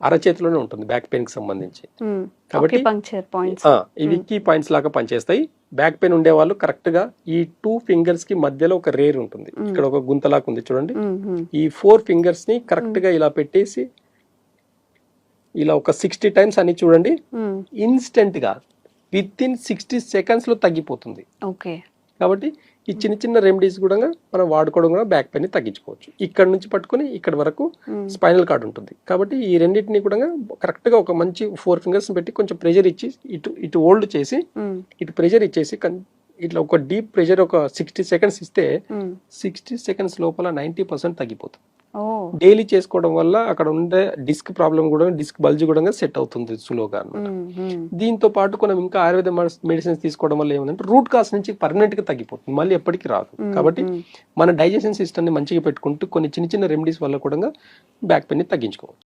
అరచేతిలోనే ఉంటుంది బ్యాక్ పెయిన్కి సంబంధించి కాబట్టి- పాయింట్స్ ఆ, ఇవి కీ పాయింట్స్ లాగా పనిచేస్తాయి. బ్యాక్ పెయిన్ ఉండే వాళ్ళు కరెక్ట్గా ఈ టూ ఫింగర్స్కి మధ్యలో ఒక రేర్ ఉంటుంది. ఇక్కడ ఒక గుంతలాగా ఉంది చూడండి. ఈ ఫోర్ ఫింగర్స్ని కరెక్ట్గా ఇలా పెట్టేసి ఇలా ఒక సిక్స్టీ టైమ్స్ అని చూడండి. ఇన్స్టెంట్గా విత్ ఇన్ సిక్స్టీ సెకండ్స్లో తగ్గిపోతుంది. ఓకే కాబట్టి ఈ చిన్న చిన్న రెమెడీస్ కూడా మనం వాడుకోవడం కూడా బ్యాక్ పెయిన్ తగ్గించుకోవచ్చు. ఇక్కడ నుంచి పట్టుకొని ఇక్కడ వరకు స్పైనల్ కార్డ్ ఉంటుంది. కాబట్టి ఈ రెండింటిని కూడా కరెక్ట్గా ఒక మంచి ఫోర్ ఫింగర్స్ పెట్టి కొంచెం ప్రెషర్ ఇచ్చి ఇటు ఇటు హోల్డ్ చేసి ఇటు ప్రెషర్ ఇచ్చేసి ఇట్లా ఒక డీప్ ప్రెషర్ ఒక సిక్స్టీ సెకండ్స్ ఇస్తే సిక్స్టీ సెకండ్స్ లోపల నైంటీ పర్సెంట్ తగ్గిపోతుంది. డైలీ చేసుకోవడం వల్ల అక్కడ ఉండే డిస్క్ ప్రాబ్లం కూడా డిస్క్ బల్జ్ కూడా సెట్ అవుతుంది సులువుగా అన్నమాట. దీంతో పాటు మనం ఇంకా ఆయుర్వేద మెడిసిన్స్ తీసుకోవడం వల్ల ఏమంటే రూట్ కాస్ నుంచి పర్మనెంట్గా తగ్గిపోతుంది. మళ్ళీ ఎప్పటికీ రాదు. కాబట్టి మన డైజెషన్ సిస్టమ్ని మంచిగా పెట్టుకుంటూ కొన్ని చిన్న చిన్న రెమెడీస్ వల్ల కూడా బ్యాక్ పెయిన్ తగ్గించుకోవచ్చు.